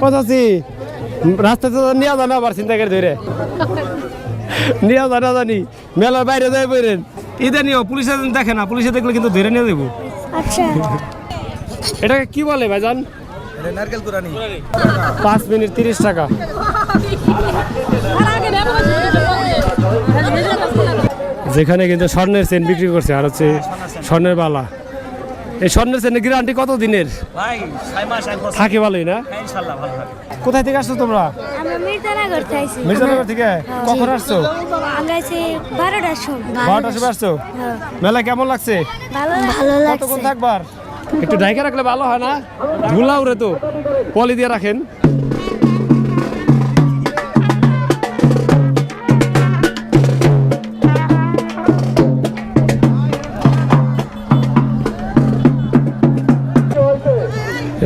পঁচাশি। রাস্তাতে তো নিয়ে যান আবার চিন্তা করে ধরে। নিয়ে জানা জানি মেলার বাইরে যাই বইরেন। ইদে নিও পুলিশে দেখে না পুলিশে দেখলে কিন্তু ধরে নিয়ে দেবো আচ্ছা। এটাকে কি বলে ভাইজান? নারকেল কুরানি পাঁচ মিনিট তিরিশ টাকা। যেখানে কিন্তু স্বর্ণের চেন বিক্রি করছে আর হচ্ছে স্বর্ণের বালা। এই স্বর্ণের চেনের গ্যারান্টি কত দিনের? ভাই থাকে ভালোই না? হ্যাঁ, কোথায় থেকে আসছো তোমরা? আমরা মির্জানগর থেকে কখন আসছো? আমরা আছি বারোটার সময়। আসছো? হ্যাঁ। মেলা কেমন লাগছে? ভালো ভালো কতক্ষণ থাকবার? একটু ঢাকা রাখলে ভালো হয় না? ধুলা রে তো পলি দিয়ে রাখেন।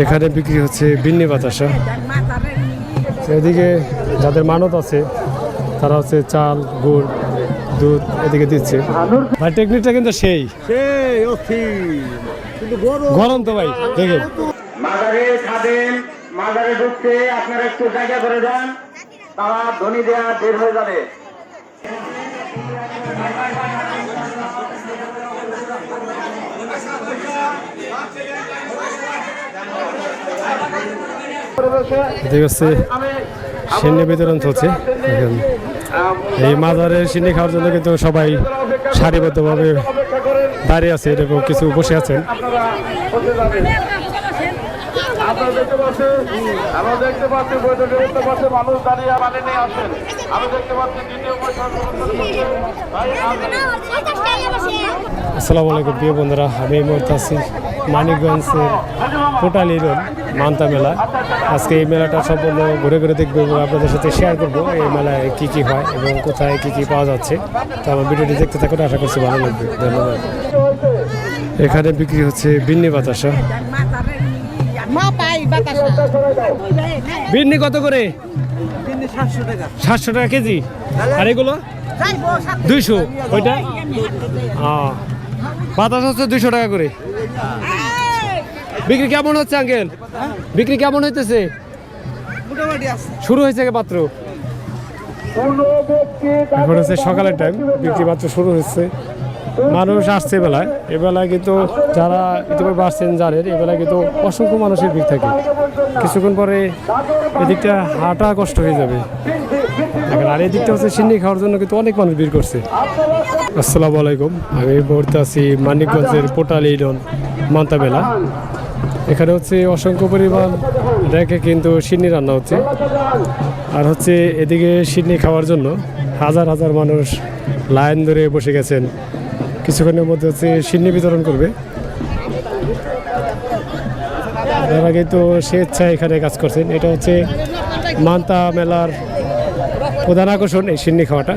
এখানে বিক্রি হচ্ছে বিন্নি বাতাসা। এদিকে যাদের মানত আছে তারা হচ্ছে চাল গুড় দুধ এদিকে দিচ্ছে। ভাই টেকনিকটা কিন্তু সেই। গরম। তো ভাই দেখে। মাজারে খাদেন মাজারে ঢুকতে আপনারা একটু জায়গা করে দেন তারা ধনী দেয়া বের হয়ে যাবে। এদিকে হচ্ছে সিন্নি বিতরণ চলছে। এই মাজারের সিন্নি খাওয়ার জন্য কিন্তু সবাই সারিবদ্ধভাবে দাঁড়িয়ে আছে এরকম কিছু বসে আছেন। আপনারা দেখতে পাচ্ছেন আমরা দেখতে পাচ্ছি বৈঠকে উঠতে পারছে মানুষ দাঁড়িয়ে মানে নিয়ে আসেন আমি দেখতে পাচ্ছি দ্বিতীয় আসসালামু আলাইকুম প্রিয় বন্ধুরা আমি এই মুহূর্তে আছি মানিকগঞ্জের কোটালি রোড মান্তা মেলা আজকে এই মেলাটা সম্পূর্ণ ঘুরে ঘুরে দেখব এবং আপনাদের সাথে শেয়ার করব এই মেলায় কী কী হয় এবং কোথায় কী কী পাওয়া যাচ্ছে। তো আমার ভিডিওটি দেখতে থাকুন, আশা করছি ভালো লাগবে। ধন্যবাদ। এখানে বিক্রি হচ্ছে বিন্নি বাতাসা। বিন্নি কত করে? সাতশো টাকা কেজি। আর এগুলো? দুইশো। ওইটা? বাতাস হচ্ছে দুইশো টাকা করে। বিক্রি কেমন হচ্ছে আঙ্কেল? বিক্রি কেমন হইতেছে? শুরু হয়েছে মাত্র? এখন হচ্ছে সকালের টাইম বিক্রি মাত্র শুরু হচ্ছে মানুষ আসছে এ বেলায় এ বেলায় কিন্তু যারা ইতিমধ্যে আসছেন জানেন এ বেলায় কিন্তু অসংখ্য মানুষের ভিড় থাকে। কিছুক্ষণ পরে এদিকটা হাঁটা কষ্ট হয়ে যাবে। দেখেন, আর এদিকটা হচ্ছে সিন্নি খাওয়ার জন্য কিন্তু অনেক মানুষ ভিড় করছে। আসসালামু আলাইকুম। আমি এই মুহূর্তে আছি মানিকগঞ্জের পোটালি ডন মান্তা মেলা এখানে হচ্ছে অসংখ্য পরিমাণ রেখে কিন্তু সিন্নি রান্না হচ্ছে। আর হচ্ছে এদিকে সিন্নি খাওয়ার জন্য হাজার হাজার মানুষ লাইন ধরে বসে গেছেন। কিছুক্ষণের মধ্যে হচ্ছে সিন্নি বিতরণ করবে। এরা কিন্তু স্বেচ্ছায় এখানে কাজ করছেন। এটা হচ্ছে মান্তা মেলার প্রধান আকর্ষণ এই সিন্নি খাওয়াটা।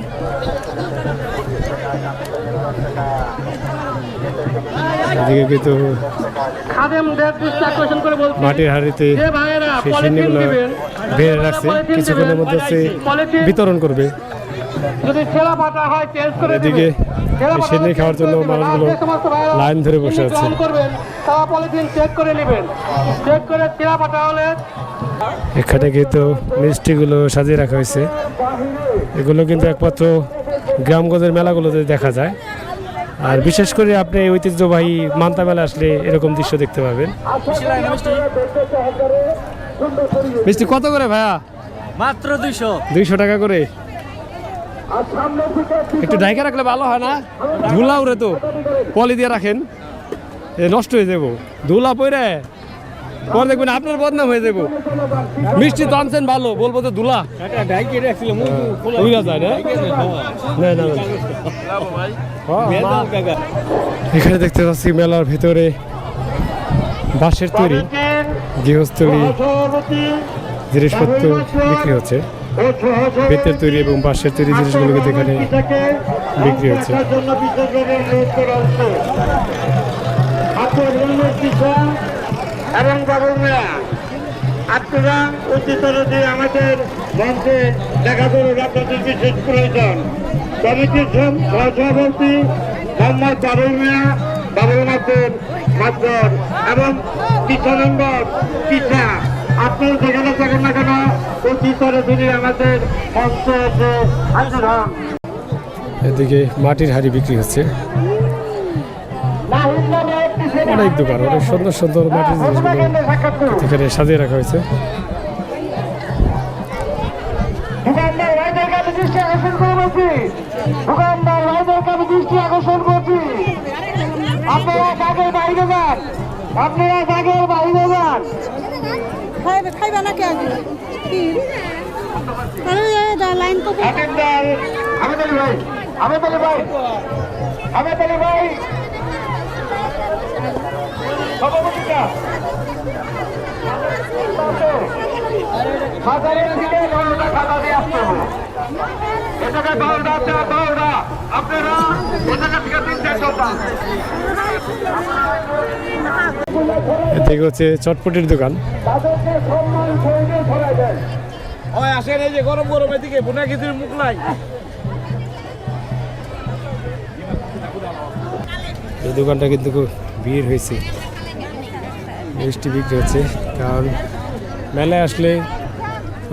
এদিকে কিন্তু মাটির হাড়িতে সেই সিন্নিগুলো বেড়ে রাখছে কিছুক্ষণের মধ্যে সে বিতরণ করবে। এদিকে এই খাওয়ার জন্য মানুষগুলো লাইন ধরে বসে আছে। তারা পলিথিন চেক করে নেবেন। চেক করে ছেঁড়া ফাটা হলে এখানে কিন্তু মিষ্টিগুলো সাজিয়ে রাখা হয়েছে। এগুলো কিন্তু একমাত্র গ্রামগঞ্জের মেলাগুলোতে দেখা যায়। আর বিশেষ করে আপনি ঐতিহ্যবাহী মান্তা মেলা আসলে এরকম দৃশ্য দেখতে পাবেন। মিষ্টি কত করে ভাইয়া? মাত্র দুইশো। দুইশো টাকা করে। একটু ঢাইকা রাখলে ভালো হয় না? ধুলা উড়ে তো পলি দিয়ে রাখেন। এ নষ্ট হয়ে যাব। ধুলা পরে পরে দেখবেন আপনার বদনাম হয়ে যাব। মিষ্টি তো আনছেন ভালো, বলব তো মা- এখানে দেখতে পাচ্ছি মেলার ভিতরে বাঁশের তৈরি, গৃহস্থলী, জিনিসপত্র বিক্রি হচ্ছে। বেতের তৈরি এবং বাঁশের তৈরি জিনিসগুলোকে এখানে বিক্রি হচ্ছে। আপনার এবং বাবুরা আপনারা উচ্চতর যে আমাদের মঞ্চে দেখা করুন আপনাদের বিশেষ প্রয়োজন। কমিটির সভাপতি মোহাম্মদ বাবুল মিয়া বাবুল মাতুর মাতর এবং কিষানন্দ কিষা আপনারা যেখানে থাকেন না কেন অতি তিনি আমাদের মঞ্চে এসে হাজির হন। এদিকে মাটির হাড়ি বিক্রি হচ্ছে। অনেক দোকান অনেক সুন্দর সুন্দর মাটির জিনিসগুলো এখানে সাজিয়ে রাখা হয়েছে। আপনারা কাকের বাইরে যান আপনারা কাকের বাইরে যান খাইবে খাইবে নাকি আগে কি লাইন তো অ্যাটেন্ডার আহমেদ আলী ভাই আহমেদ আলী ভাই আহমেদ আলী ভাই। সভাপতিটা বাজারের দিকে বারোটা খাতা দিয়ে আসতে হবে। এটাকে বারোটা চা বারোটা আপনারা এটাকে থেকে তিন চারশো এদিকে হচ্ছে চটপটির দোকান। আসেন এই যে গরম গরম এদিকে বোনা খিচুড়ি মুখ নাই। এই দোকানটা কিন্তু খুব ভিড় হয়েছে। মিষ্টি বিক্রি হচ্ছে কারণ মেলায় আসলে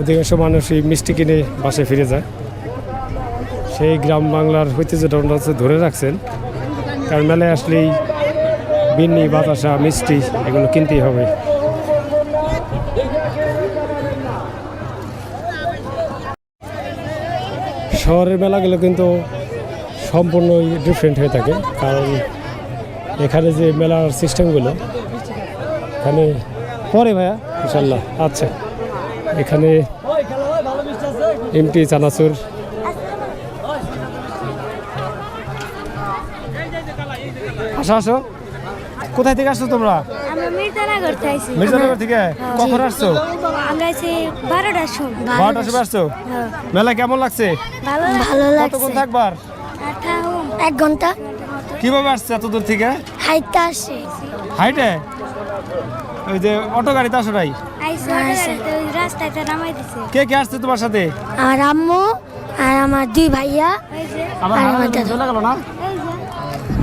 অধিকাংশ মানুষ এই মিষ্টি কিনে বাসায় ফিরে যায়। সেই গ্রাম বাংলার ঐতিহ্যটা ওনারা হচ্ছে ধরে রাখছেন, কারণ মেলায় আসলেই বিন্নি, বাতাসা, মিষ্টি এগুলো কিনতেই হবে। শহরের মেলাগুলো কিন্তু সম্পূর্ণই ডিফারেন্ট হয়ে থাকে, কারণ এখানে যে মেলার সিস্টেমগুলো এখানে পরে ভাইয়া। ইনশাল্লাহ আচ্ছা। এখানে এমটি চানাচুর। আসো আসো। কোথায় থেকে আসছো তোমরা? মির্জানগর থেকে মির্জানগর থেকে? কখন আসছো? আমরা আছি বারোটার সময়। আসছো? মেলা কেমন লাগছে? ভালো ভালো কতক্ষণ থাকবার? এক ঘণ্টা কীভাবে আসছে এত দূর থেকে? হাইতে আসে হাইটে? ওই যে অটো গাড়িতে আসো নাই আইসে রাস্তায় তো নামাই দিছে। কে কে আসছে তোমার সাথে? আর আম্মু আর আমার দুই ভাইয়া। আমার আমার দাদা। চলে গেল না?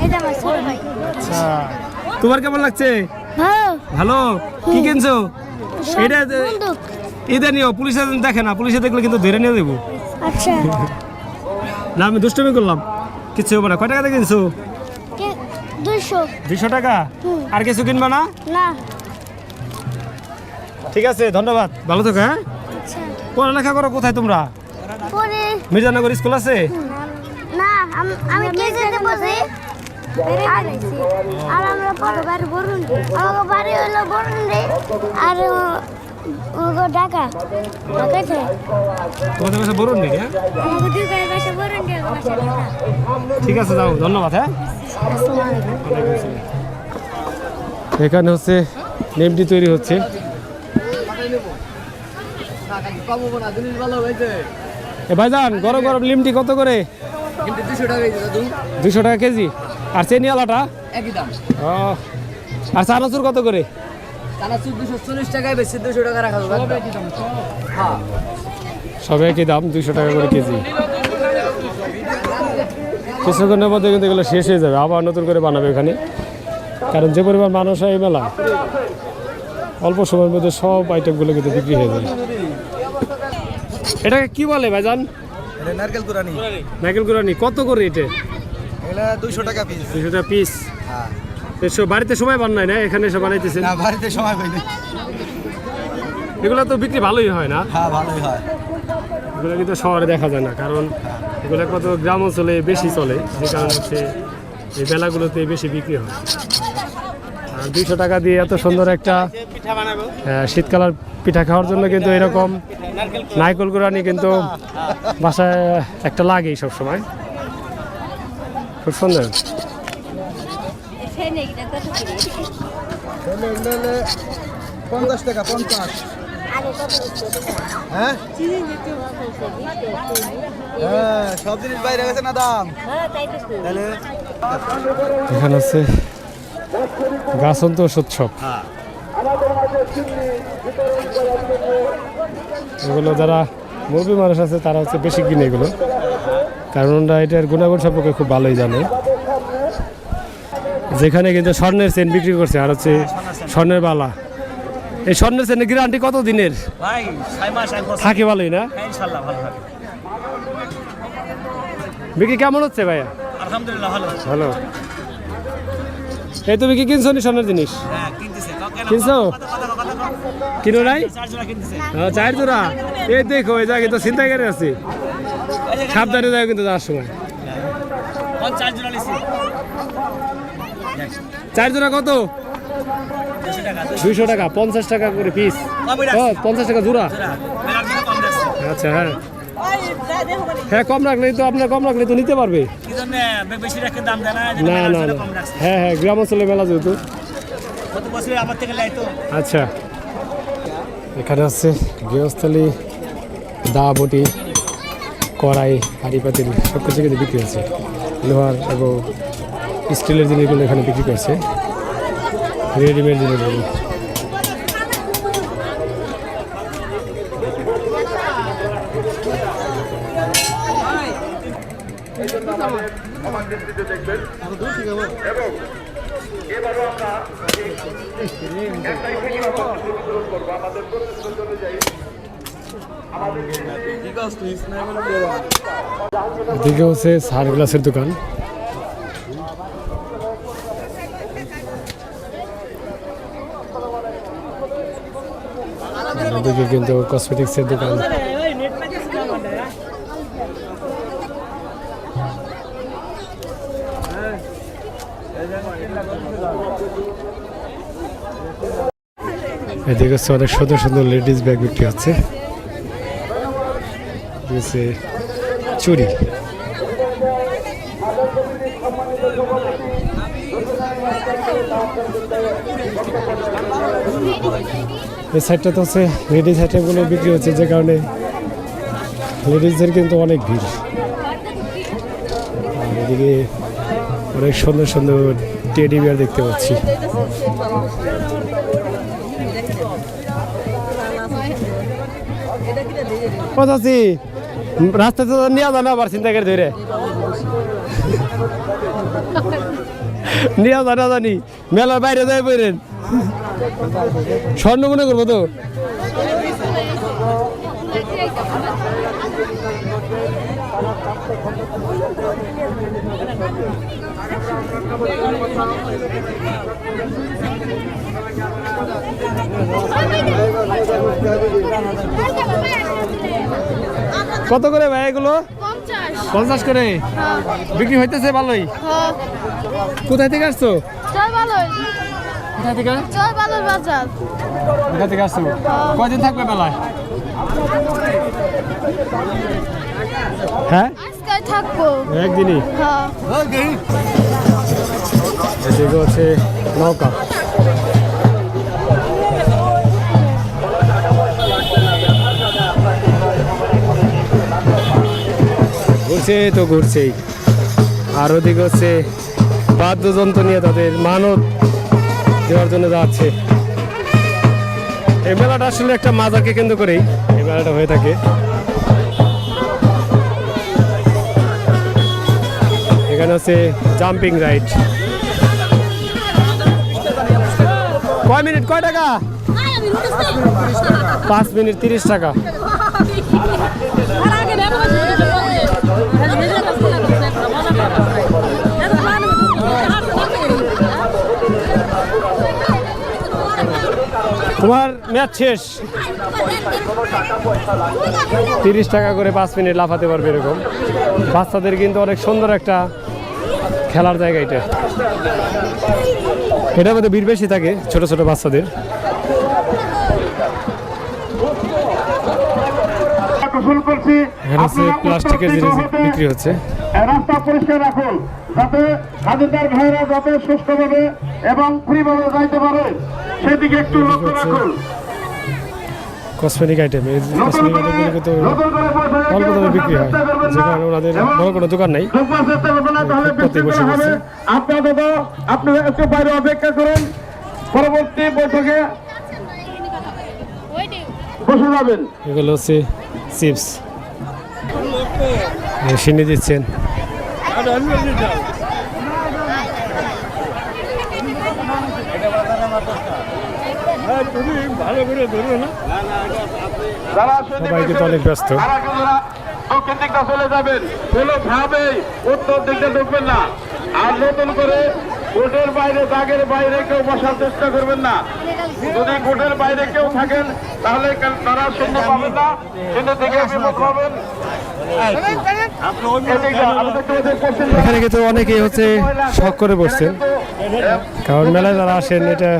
এই যে আমার ছোট ভাই। আচ্ছা। তোমার কেমন লাগছে? ভালো। ভালো? কি কিনছো? এটা এটা নিও পুলিশে দেখে না পুলিশে দেখলে কিন্তু ধরে নিয়ে দেবো আচ্ছা। না আমি দুষ্টমি করলাম। কিচ্ছু হবে না। কয় টাকাতে কিনছো? দুইশো। দুইশো টাকা? আর কিছু কিনবা না? না। ঠিক আছে ধন্যবাদ। ভালো থাকো হ্যাঁ? আচ্ছা। পড়ালেখা করো কোথায় তোমরা? মির্জানগর স্কুল আছে? না আমি কেজিতে বসি আর আমরা বাড়ি বরুণ আমাকে বাড়ি হলো বরুণ রে। আর ঢাকা। ঢাকাতে? তোমাদের বাসা বরুণ নাকি হ্যাঁ? ঠিক আছে যাও ধন্যবাদ হ্যাঁ? এখানে হচ্ছে নেমটি তৈরি হচ্ছে। এ ভাইজান গরম গরম লিমটি কত করে? দুশো টাকা কেজি আর চেনি আলাটা একই দাম। ও আর চানাচুর কত করে? চানাচুর দুশো চল্লিশ টাকায় বেশি দুশো টাকা রাখা যাবে। হ্যাঁ। সব একই দাম দুশো টাকা করে কেজি। কিছুক্ষণের মধ্যে কিন্তু এগুলো শেষ হয়ে যাবে। আবার নতুন করে বানাবে এখানে। কারণ যে পরিমাণ মানুষ হয় এই মেলা অল্প সময়ের মধ্যে সব আইটেমগুলো কিন্তু বিক্রি হয়ে যায় এটাকে কি বলে ভাইজান? নারকেল কুরানি নাইকেল গুরানি কত করে এটা? দুইশো টাকা পিস দুশো টাকা পিস বাড়িতে সময় বান নাই না? এখানে এসে বানাইতেছেন? না বাড়িতে সময় পাইনি এগুলো তো বিক্রি ভালোই হয় না? হ্যাঁ ভালোই হয়। এগুলো কিন্তু শহরে দেখা যায় না কারণ এগুলো একমাত্র গ্রাম অঞ্চলে বেশি চলে যে কারণে হচ্ছে এই বেলাগুলোতে বেশি বিক্রি হয়। আর দুইশো টাকা দিয়ে এত সুন্দর একটা শীতকালের পিঠা খাওয়ার জন্য কিন্তু এরকম নাইকল গুড়ানি কিন্তু বাসায় একটা লাগেই সব সময় খুব সুন্দর। পঞ্চাশ টাকা পঞ্চাশ। হ্যাঁ? হ্যাঁ সব জিনিস বাইরে গেছে না দাম? তাহলে এখানে গাছন্তোষ উৎসব এগুলো যারা মুরবি মানুষ আছে তারা হচ্ছে বেশি কিনে এগুলো। কারণ ওরা এটার গুণাগুণ সম্পর্কে খুব ভালোই জানে। যেখানে কিন্তু স্বর্ণের চেন বিক্রি করছে আর হচ্ছে স্বর্ণের বালা। এই স্বর্ণের চেনের গ্যারান্টি কত দিনের? থাকে ভালোই না? হ্যাঁ, বিক্রি কেমন হচ্ছে ভাইয়া? আলহামদুলিল্লাহ ভালো ভালো। এই তুমি কি কিনছো নি স্বর্ণের জিনিস? হ্যাঁ? কিনছো? কিনো নাই? চার জোড়া হ্যাঁ, চার জোড়া? এই দেখো এই জায়গায় তো চিন্তা করে আছে। সাবধানে যাও কিন্তু যাওয়ার সময়। কোন চার জোড়া কত? দুইশো টাকা পঞ্চাশ টাকা করে পিস ও পঞ্চাশ টাকা জোড়া। আচ্ছা হ্যাঁ। হ্যাঁ কম রাখলেই তো আপনার কম রাখলে তো নিতে পারবে। কি জন্য বে- বেশি রেখে দাম দেয় না? না না হ্যাঁ হ্যাঁ গ্রাম অঞ্চলে মেলা যেহেতু। আচ্ছা। এখানে আছে গৃহস্থলী দা বটি কড়াই হাঁড়ি পাতিল সব কিছু কিন্তু বিক্রি আছে লোহার এবং স্টিলের জিনিসগুলো এখানে বিক্রি করছে। রেডিমেড জিনিসগুলো এদিকে হচ্ছে সানগ্লাসের দোকান। এদিকে কিন্তু কসমেটিক্সের দোকান। এদিকে হচ্ছে অনেক সুন্দর সুন্দর লেডিস ব্যাগ বিক্রি হচ্ছে। চুরি এই সাইডটা তো হচ্ছে লেডিস আইটেমগুলো বিক্রি হচ্ছে, যে কারণে লেডিসদের কিন্তু অনেক ভিড়। এদিকে অনেক সুন্দর সুন্দর টেডি বিয়ার দেখতে পাচ্ছি। রাস্তা তো নিয়ে জানা আবার চিন্তা করে ধরে। নিয়ে জানা জানি, মেলার বাইরে যাই বইরেন স্বর্ণ মনে করব তো? কত করে ভাই এগুলো? পঞ্চাশ। করে? বিক্রি হইতেছে ভালোই। হ্যাঁ। কোথায় থেকে আসছো? কোথায় থেকে? বাজার। কোথায় থেকে আসছো? কয়দিন থাকবে মেলায়? হ্যাঁ? আজকে থাকব। একদিনই? হ্যাঁ। এদিকে হচ্ছে নৌকা। ঘুরছে তো ঘুরছেই। আর ওদিকে হচ্ছে বাদ্যযন্ত্র নিয়ে তাদের মানত দেওয়ার জন্য যাচ্ছে এই মেলাটা আসলে একটা মাজাকে কেন্দ্র করেই এই মেলাটা হয়ে থাকে। এখানে আছে জাম্পিং রাইড কয় মিনিট? কয় টাকা? পাঁচ মিনিট তিরিশ টাকা। তোমার ম্যাচ শেষ। তিরিশ টাকা করে পাঁচ মিনিট লাফাতে পারবে এরকম। বাচ্চাদের কিন্তু অনেক সুন্দর একটা খেলার জায়গা এটা। এটার মধ্যে ভিড় বেশি থাকে ছোট ছোট বাচ্চাদের। প্লাস্টিকের জিনিস বিক্রি হচ্ছে। রাস্তা পরিষ্কার রাখুন যাতে ভাইরা যাতে সুস্থভাবে এবং ফ্রিভাবে যাইতে পারে। সেদিকে একটু লক্ষ্য রাখুন। কসমেটিক আইটেম এই কসমেটিক আইটেমগুলো কিন্তু অল্প দামে বিক্রি হয়। যে কারণে ওনাদের বড় কোনো দোকান নাই। প্রতি বসে বসে। আপনারা তো আপনারা একটু বাইরে অপেক্ষা করেন। পরবর্তী বৈঠকে বসে যাবেন। এগুলো হচ্ছে চিপস সিনে দিচ্ছেন যারা সবাই কিন্তু অনেক ব্যস্ত। দক্ষিণ দিকটা চলে যাবেন। কোনোভাবেই উত্তর দিকটা ঢুকবেন না। আর নতুন করে কোর্টের বাইরে দাগের বাইরে কেউ বসার চেষ্টা করবেন না। যদি কোর্টের বাইরে কেউ থাকেন তাহলে তারা শূন্য পাবেন না। শূন্য থেকে বিমুখ হবেন। এখানে কিন্তু অনেকেই হচ্ছে শখ করে বসছেন কারণ মেলায় যারা আসেন, এটা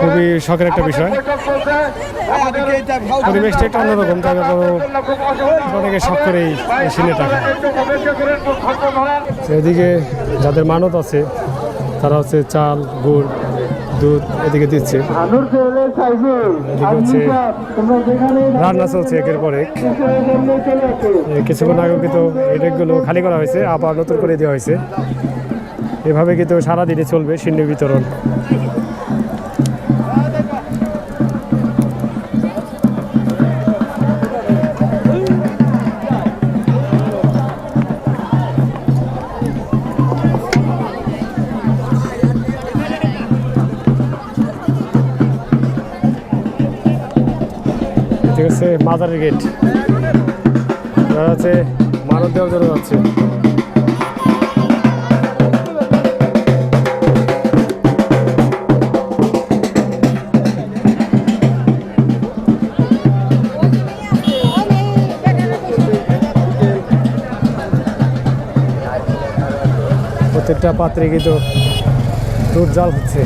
খুবই শখের একটা বিষয়। পরিবেশটা একটু অন্যরকম বড় অনেকে শখ করেই ধরেন এদিকে যাদের মানত আছে, তারা হচ্ছে চাল, গুড় দুধ এদিকে দিচ্ছে। রান্না চলছে একের পরে কিছুক্ষণ আগেও কিন্তু এডেকগুলো ডেকগুলো খালি করা হয়েছে, আবার নতুন করে দেওয়া হয়েছে। এভাবে কিন্তু সারাদিনে চলবে সিন্নি বিতরণ। আছে মাদারের গেট হচ্ছে মানত দেওয়ার জন্য যাচ্ছে। প্রত্যেকটা পাত্রে কিন্তু দুধ জাল হচ্ছে।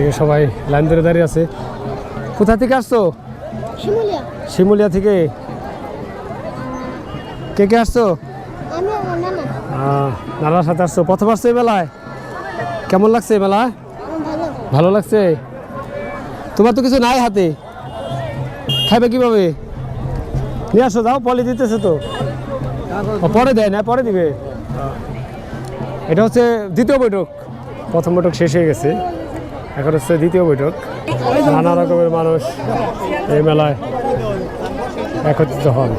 এদিকে সবাই লাইন ধরে দাঁড়িয়ে আছে। কোথা থেকে আসছো? শিমুলিয়া। থেকে। কে কে আসছো? নানার সাথে আসছো। প্রথম আসছো এই মেলায়? কেমন লাগছে এই ভালো। ভালো লাগছে? তোমার তো কিছু নাই হাতে। খাইবে কীভাবে? নিয়ে আসো যাও পলি দিতেছে তো। পরে দেয় না পরে দিবে। এটা হচ্ছে দ্বিতীয় বৈঠক। প্রথম বৈঠক শেষ হয়ে গেছে। এখন হচ্ছে দ্বিতীয় বৈঠক। নানা রকমের মানুষ এই মেলায় একত্রিত হন।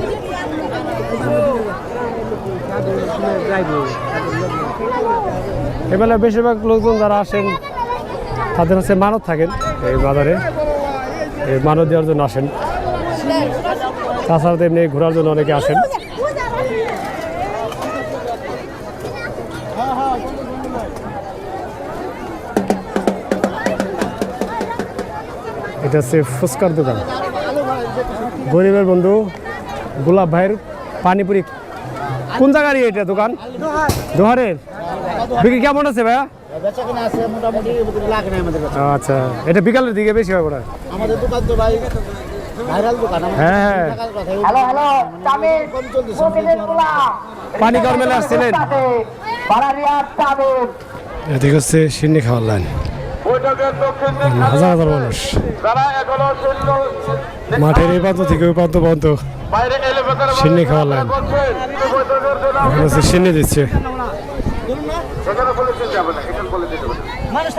মেলায় বেশিরভাগ লোকজন যারা আসেন, তাদের হচ্ছে মানত থাকেন এই বাজারে। এই মানত দেওয়ার জন্য আসেন। তাছাড়া তো এমনি ঘোরার জন্য অনেকে আসেন। এটা হচ্ছে ফুচকার দোকান। গরিবের বন্ধু, গোলাপ ভাইয়ের পানিপুরি। কোন জায়গারই এটা দোকান? দোহারের বিক্রি কেমন আছে ভাইয়া। আচ্ছা এটা বিকালের দিকে বেশি হয় ওরা আমাদের দোকান তো ভাই পানি গরমেলে আসছিলেন? এদিকে হচ্ছে সিন্নি খাওয়ার লাইন। হাজার হাজার মানুষ মাঠের এই প্রান্ত থেকে ওই প্রান্ত পর্যন্ত সিন্নি খাওয়ার লাইন সিন্নি দিচ্ছে মানুষ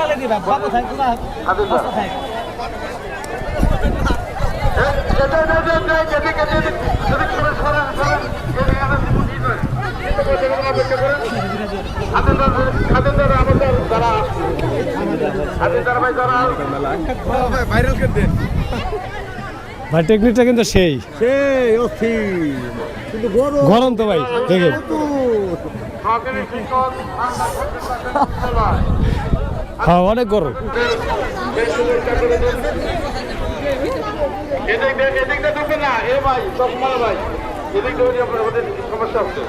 কিন্তু গরম তো ভাই, দেখে। হ্যাঁ অনেক গরম। এদিক দিয়ে ঢুকবে না? এ ভাই চকমাল ভাই। এদিক দিয়ে সমস্যা হচ্ছে নতুন করে নতুন করে দুপুরে আগে থেকে ছোট পাশে মামুন মামুন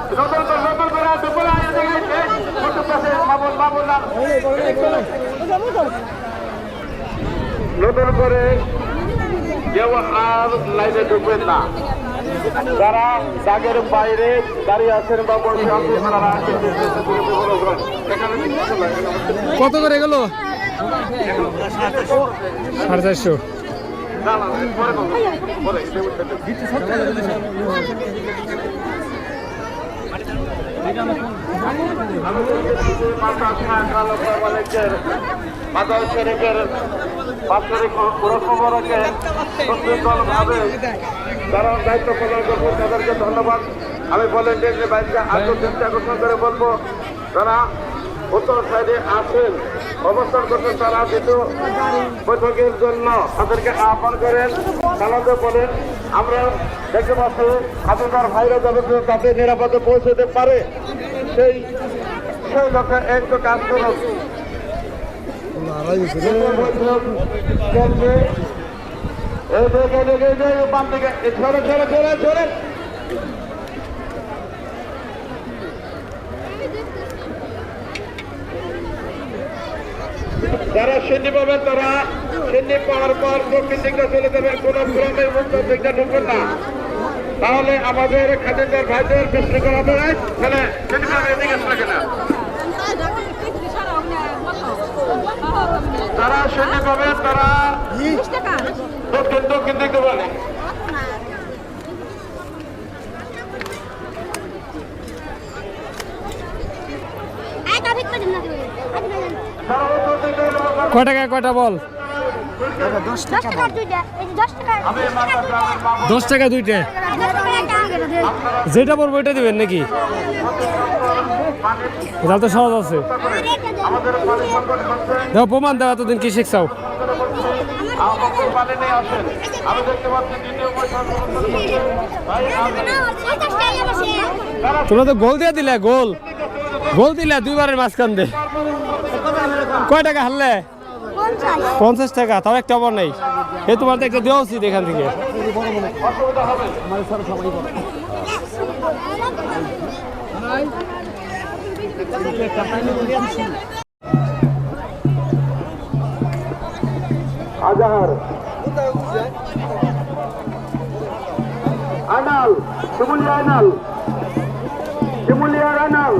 না নতুন করে কেউ আর লাইনে ঢুকবেন না। যারা দাগের বাইরে দাঁড়িয়ে আছেন বা বসে আছেন তারা কত করে গেল সাড়ে চারশো। না না পরে পরে। এটা উঠে বাৎসরিক যারা দায়িত্ব পালন করব তাদেরকে ধন্যবাদ আমি ভলেন্টিয়ারদের বাইরে আত্মচিন্তা আকর্ষণ করে বলব তারা উত্তর সাইডে আছেন অবস্থান করছেন তারা যেহেতু বৈঠকের জন্য তাদেরকে আহ্বান করেন জানাতে বলেন আমরা দেখতে পাচ্ছি আপনার ভাইরা যাবে তাদের নিরাপদে পৌঁছতে পারে সেই সেই লক্ষ্যে একটু কাজ করুন। ছড়ে ছড়ে ছড়ে ছড়ে যারা সিন্নি পাবেন তারা সিন্নি পাওয়ার পর দক্ষিণ দিকটা চলে যাবেন কোনো ক্রমে উত্তর দিকটা ঢুকবেন না। তাহলে আমাদের খাদ্যের ভাইদের বিশৃঙ্খল হবে। না তাহলে যারা সিন্নি পাবেন তারা দক্ষিণ দক্ষিণ দিকে বলে। আয় কাভিক করে না। দিবে যারা উত্তর দিকে যাবেন, কয় টাকা কয়টা বল? দশ টাকা দুইটা যেটা বলব ওইটা দিবেন নাকি? তাহলে তো সহজ আছে। দেখো প্রমাণ দেওয়া এতদিন কি শিখছাও? তোমরা তো গোল দিয়ে দিলে গোল। গোল দিলে দুইবারের মাঝখান দিয়ে। কয় টাকা হারলে? পঞ্চাশ। টাকা তাও একটা অবর নেই। এ তোমার তো একটা দেওয়া উচিত এখান থেকে। আজাহার। আনাল শিমুলিয়া আনাল। শিমুলিয়ার আনাল।